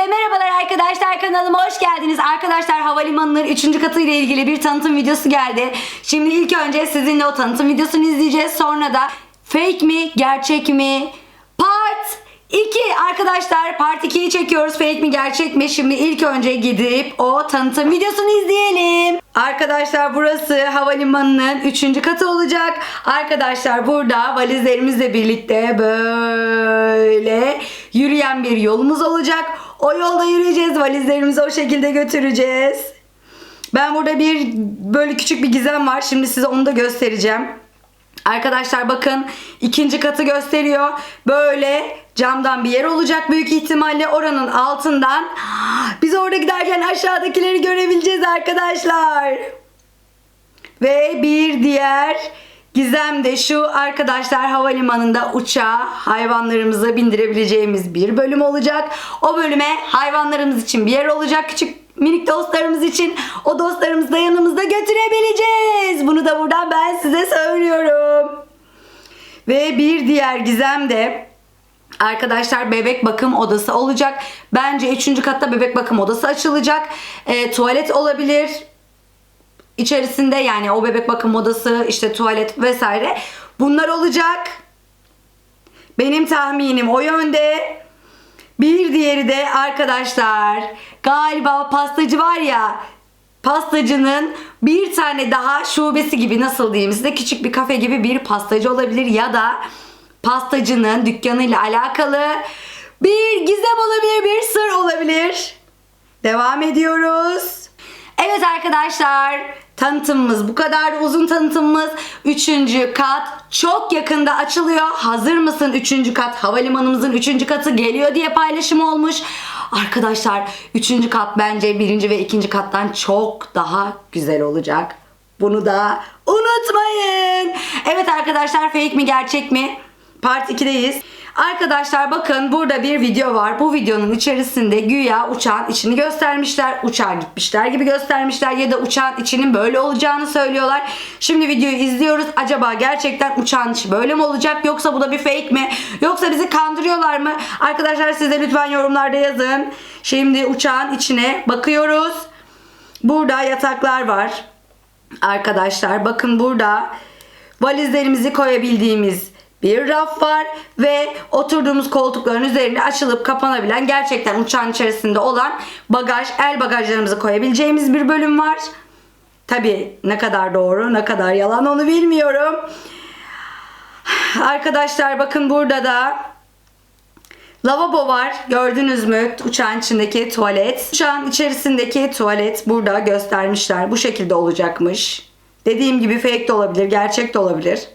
Herkese merhabalar arkadaşlar kanalıma hoş geldiniz. Arkadaşlar havalimanının 3. katı ile ilgili bir tanıtım videosu geldi. Şimdi ilk önce sizinle o tanıtım videosunu izleyeceğiz. Sonra da fake mi gerçek mi part 2 arkadaşlar part 2'yi çekiyoruz. Fake mi gerçek mi? Şimdi ilk önce gidip o tanıtım videosunu izleyelim. Arkadaşlar burası havalimanının 3. katı olacak. Arkadaşlar burada valizlerimizle birlikte böyle yürüyen bir yolumuz olacak. O yolda yürüyeceğiz. Valizlerimizi o şekilde götüreceğiz. Ben burada bir böyle küçük bir gizem var. Şimdi size onu da göstereceğim. Arkadaşlar bakın ikinci katı gösteriyor. Böyle camdan bir yer olacak büyük ihtimalle oranın altından. Biz orada giderken aşağıdakileri görebileceğiz arkadaşlar. Ve bir diğer gizem de şu arkadaşlar havalimanında uçağa hayvanlarımızı bindirebileceğimiz bir bölüm olacak. O bölüme hayvanlarımız için bir yer olacak. Küçük minik dostlarımız için o dostlarımızı da yanımızda götürebileceğiz. Bunu da buradan ben size söylüyorum. Ve bir diğer gizem de Arkadaşlar bebek bakım odası olacak. Bence 3. katta bebek bakım odası açılacak. E, tuvalet olabilir. İçerisinde yani o bebek bakım odası, işte tuvalet vesaire bunlar olacak. Benim tahminim o yönde. Bir diğeri de arkadaşlar galiba pastacı var ya pastacının bir tane daha şubesi gibi nasıl diyeyim size küçük bir kafe gibi bir pastacı olabilir ya da pastacının dükkanıyla alakalı bir gizem olabilir, bir sır olabilir. Devam ediyoruz. Evet arkadaşlar tanıtımımız bu kadar uzun tanıtımımız. Üçüncü kat çok yakında açılıyor. Hazır mısın? Üçüncü kat havalimanımızın üçüncü katı geliyor diye paylaşım olmuş. Arkadaşlar üçüncü kat bence birinci ve ikinci kattan çok daha güzel olacak. Bunu da unutmayın. Evet arkadaşlar fake mi gerçek mi? Part 2'deyiz. Arkadaşlar bakın burada bir video var. Bu videonun içerisinde güya uçağın içini göstermişler. Uçağa gitmişler gibi göstermişler ya da uçağın içinin böyle olacağını söylüyorlar. Şimdi videoyu izliyoruz. Acaba gerçekten uçağın içi böyle mi olacak yoksa bu da bir fake mi? Yoksa bizi kandırıyorlar mı? Arkadaşlar siz de lütfen yorumlarda yazın. Şimdi uçağın içine bakıyoruz. Burada yataklar var. Arkadaşlar bakın burada valizlerimizi koyabildiğimiz bir raf var ve oturduğumuz koltukların üzerinde açılıp kapanabilen gerçekten uçağın içerisinde olan bagaj, el bagajlarımızı koyabileceğimiz bir bölüm var. Tabi ne kadar doğru ne kadar yalan onu bilmiyorum. Arkadaşlar bakın burada da lavabo var. Gördünüz mü? Uçağın içindeki tuvalet. Uçağın içerisindeki tuvalet burada göstermişler. Bu şekilde olacakmış. Dediğim gibi fake de olabilir, gerçek de olabilir.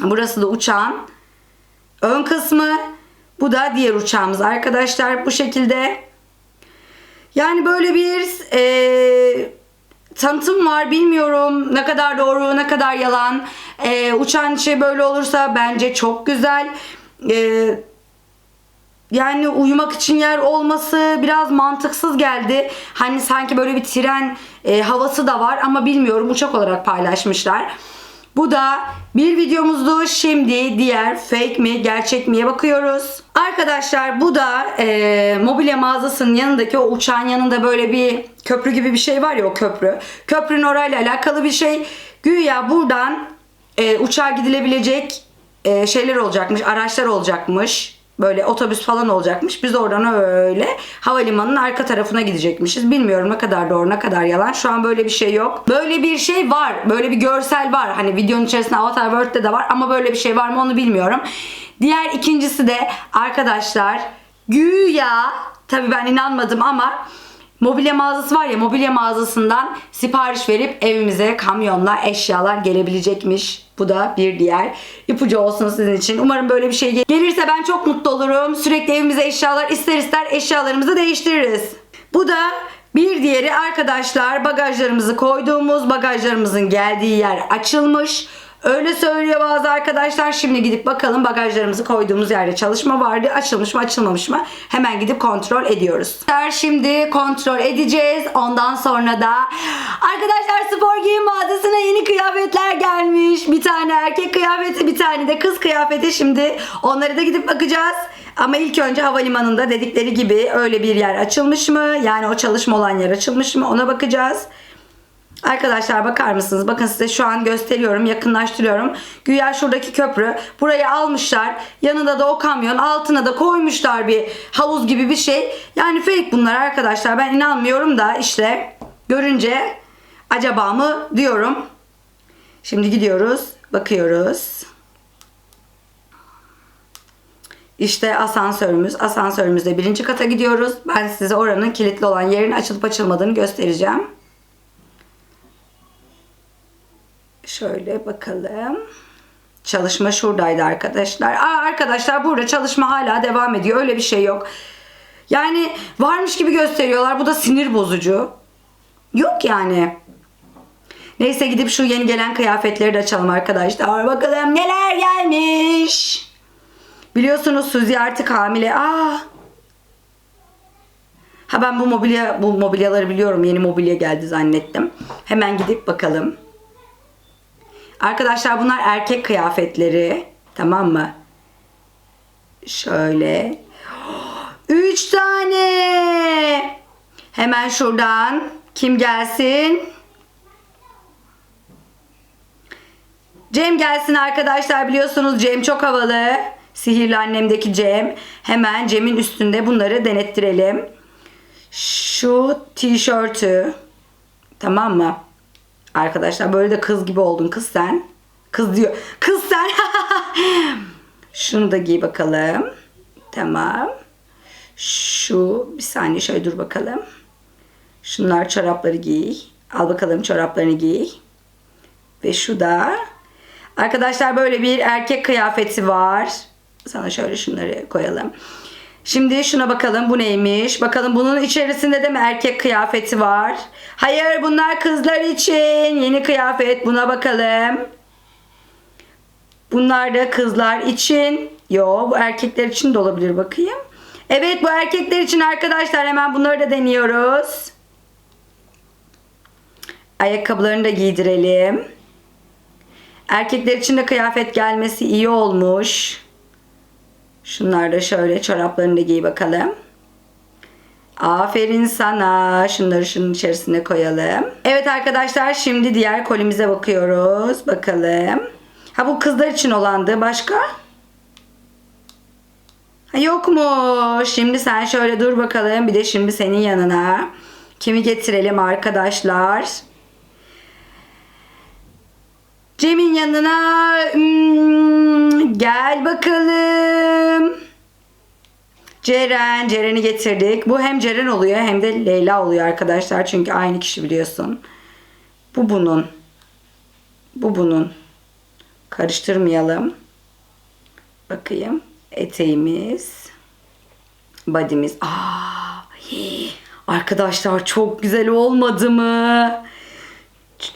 Burası da uçağın ön kısmı. Bu da diğer uçağımız arkadaşlar. Bu şekilde. Yani böyle bir e, tanıtım var. Bilmiyorum ne kadar doğru ne kadar yalan. E, uçağın içi böyle olursa bence çok güzel. E, yani uyumak için yer olması biraz mantıksız geldi. Hani sanki böyle bir tren e, havası da var ama bilmiyorum uçak olarak paylaşmışlar. Bu da bir videomuzdu. Şimdi diğer fake mi gerçek miye bakıyoruz. Arkadaşlar bu da e, mobilya mağazasının yanındaki o uçağın yanında böyle bir köprü gibi bir şey var ya o köprü. Köprünün orayla alakalı bir şey. Güya buradan e, uçağa gidilebilecek e, şeyler olacakmış, araçlar olacakmış. Böyle otobüs falan olacakmış. Biz oradan öyle havalimanının arka tarafına gidecekmişiz. Bilmiyorum ne kadar doğru ne kadar yalan. Şu an böyle bir şey yok. Böyle bir şey var. Böyle bir görsel var. Hani videonun içerisinde Avatar World'de de var ama böyle bir şey var mı onu bilmiyorum. Diğer ikincisi de arkadaşlar güya tabii ben inanmadım ama Mobilya mağazası var ya mobilya mağazasından sipariş verip evimize kamyonla eşyalar gelebilecekmiş. Bu da bir diğer ipucu olsun sizin için. Umarım böyle bir şey gel- gelirse ben çok mutlu olurum. Sürekli evimize eşyalar ister ister eşyalarımızı değiştiririz. Bu da bir diğeri arkadaşlar bagajlarımızı koyduğumuz bagajlarımızın geldiği yer açılmış. Öyle söylüyor bazı arkadaşlar. Şimdi gidip bakalım bagajlarımızı koyduğumuz yerde çalışma vardı. Açılmış mı açılmamış mı? Hemen gidip kontrol ediyoruz. Şimdi kontrol edeceğiz. Ondan sonra da arkadaşlar spor giyim mağazasına yeni kıyafetler gelmiş. Bir tane erkek kıyafeti bir tane de kız kıyafeti. Şimdi onları da gidip bakacağız. Ama ilk önce havalimanında dedikleri gibi öyle bir yer açılmış mı? Yani o çalışma olan yer açılmış mı? Ona bakacağız. Arkadaşlar bakar mısınız? Bakın size şu an gösteriyorum, yakınlaştırıyorum. Güya şuradaki köprü. Burayı almışlar. Yanında da o kamyon. Altına da koymuşlar bir havuz gibi bir şey. Yani fake bunlar arkadaşlar. Ben inanmıyorum da işte görünce acaba mı diyorum. Şimdi gidiyoruz. Bakıyoruz. İşte asansörümüz. Asansörümüzde birinci kata gidiyoruz. Ben size oranın kilitli olan yerin açılıp açılmadığını göstereceğim. Şöyle bakalım. Çalışma şuradaydı arkadaşlar. Aa arkadaşlar burada çalışma hala devam ediyor. Öyle bir şey yok. Yani varmış gibi gösteriyorlar. Bu da sinir bozucu. Yok yani. Neyse gidip şu yeni gelen kıyafetleri de açalım arkadaşlar. Bakalım neler gelmiş. Biliyorsunuz Suzi artık hamile. Aa. Ha ben bu mobilya bu mobilyaları biliyorum. Yeni mobilya geldi zannettim. Hemen gidip bakalım. Arkadaşlar bunlar erkek kıyafetleri. Tamam mı? Şöyle. Üç tane. Hemen şuradan. Kim gelsin? Cem gelsin arkadaşlar biliyorsunuz Cem çok havalı. Sihirli annemdeki Cem. Hemen Cem'in üstünde bunları denettirelim. Şu tişörtü. Tamam mı? Arkadaşlar böyle de kız gibi oldun kız sen. Kız diyor. Kız sen. Şunu da giy bakalım. Tamam. Şu bir saniye şöyle dur bakalım. Şunlar çorapları giy. Al bakalım çoraplarını giy. Ve şu da Arkadaşlar böyle bir erkek kıyafeti var. Sana şöyle şunları koyalım. Şimdi şuna bakalım bu neymiş? Bakalım bunun içerisinde de mi erkek kıyafeti var? Hayır bunlar kızlar için. Yeni kıyafet buna bakalım. Bunlar da kızlar için. Yo bu erkekler için de olabilir bakayım. Evet bu erkekler için arkadaşlar hemen bunları da deniyoruz. Ayakkabılarını da giydirelim. Erkekler için de kıyafet gelmesi iyi olmuş. Şunlar da şöyle çoraplarını da giy bakalım. Aferin sana. Şunları şunun içerisine koyalım. Evet arkadaşlar şimdi diğer kolimize bakıyoruz. Bakalım. Ha bu kızlar için olandı. Başka? Ha, yok mu? Şimdi sen şöyle dur bakalım. Bir de şimdi senin yanına. Kimi getirelim arkadaşlar? Cem'in yanına hmm, gel bakalım. Ceren, Ceren'i getirdik. Bu hem Ceren oluyor hem de Leyla oluyor arkadaşlar. Çünkü aynı kişi biliyorsun. Bu bunun. Bu bunun. Karıştırmayalım. Bakayım. Eteğimiz. Badimiz. Aa, arkadaşlar çok güzel olmadı mı?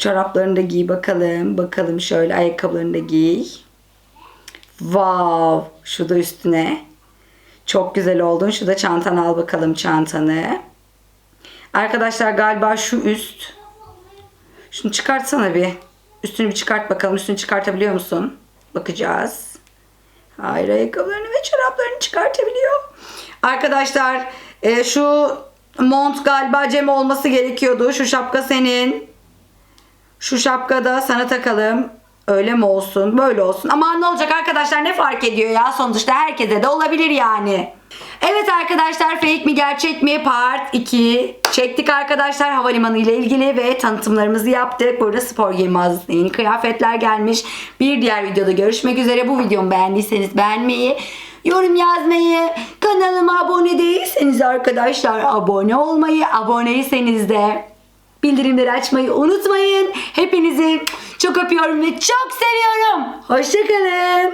Çoraplarını da giy bakalım. Bakalım şöyle ayakkabılarını da giy. Wow. Şu da üstüne. Çok güzel oldun. Şu da çantanı al bakalım çantanı. Arkadaşlar galiba şu üst. Şunu çıkartsana bir. Üstünü bir çıkart bakalım. Üstünü çıkartabiliyor musun? Bakacağız. Hayır ayakkabılarını ve çoraplarını çıkartabiliyor. Arkadaşlar e, şu mont galiba Cem olması gerekiyordu. Şu şapka senin. Şu şapka da sana takalım. Öyle mi olsun? Böyle olsun. Ama ne olacak arkadaşlar ne fark ediyor ya? Sonuçta herkese de olabilir yani. Evet arkadaşlar fake mi gerçek mi part 2 çektik arkadaşlar havalimanı ile ilgili ve tanıtımlarımızı yaptık. Burada spor giyim mağazasına yeni kıyafetler gelmiş. Bir diğer videoda görüşmek üzere. Bu videomu beğendiyseniz beğenmeyi, yorum yazmayı, kanalıma abone değilseniz arkadaşlar abone olmayı, aboneyseniz de bildirimleri açmayı unutmayın. Hepinizi çok öpüyorum ve çok seviyorum. Hoşçakalın.